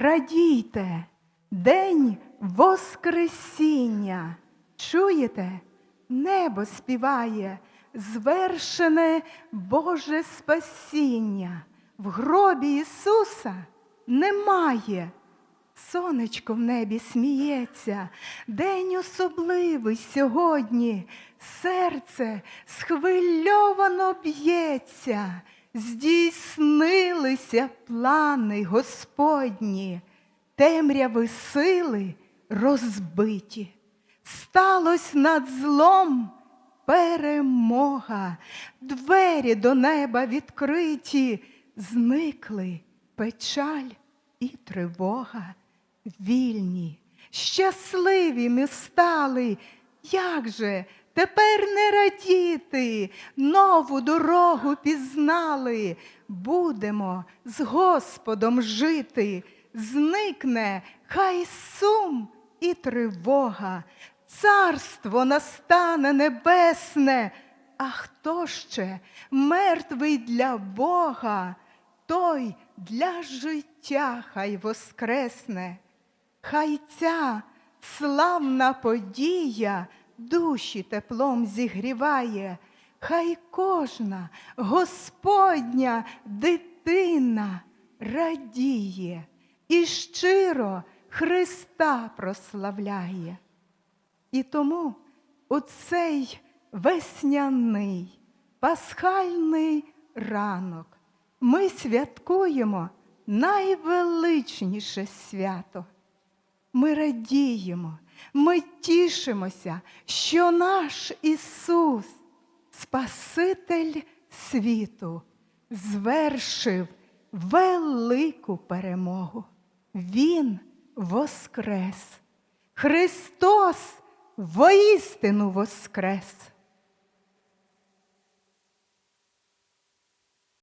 Радійте, день Воскресіння. Чуєте? Небо співає, звершене Боже спасіння. В гробі Ісуса немає. Сонечко в небі сміється, день особливий сьогодні, серце схвильовано б'ється, здійснилися плани Господні, темряви сили розбиті. Сталось над злом перемога, двері до неба відкриті, зникли печаль і тривога. Вільні, щасливі ми стали. Як же тепер не радіти, нову дорогу пізнали, будемо з Господом жити, зникне хай сум і тривога, царство настане небесне, а хто ще? Мертвий для Бога, той для життя хай воскресне. Хай ця славна подія душі теплом зігріває, хай кожна Господня дитина радіє і щиро Христа прославляє. І тому у цей весняний пасхальний ранок ми святкуємо найвеличніше свято. Ми радіємо, ми тішимося, що наш Ісус, Спаситель світу, звершив велику перемогу. Він воскрес. Христос воістину воскрес.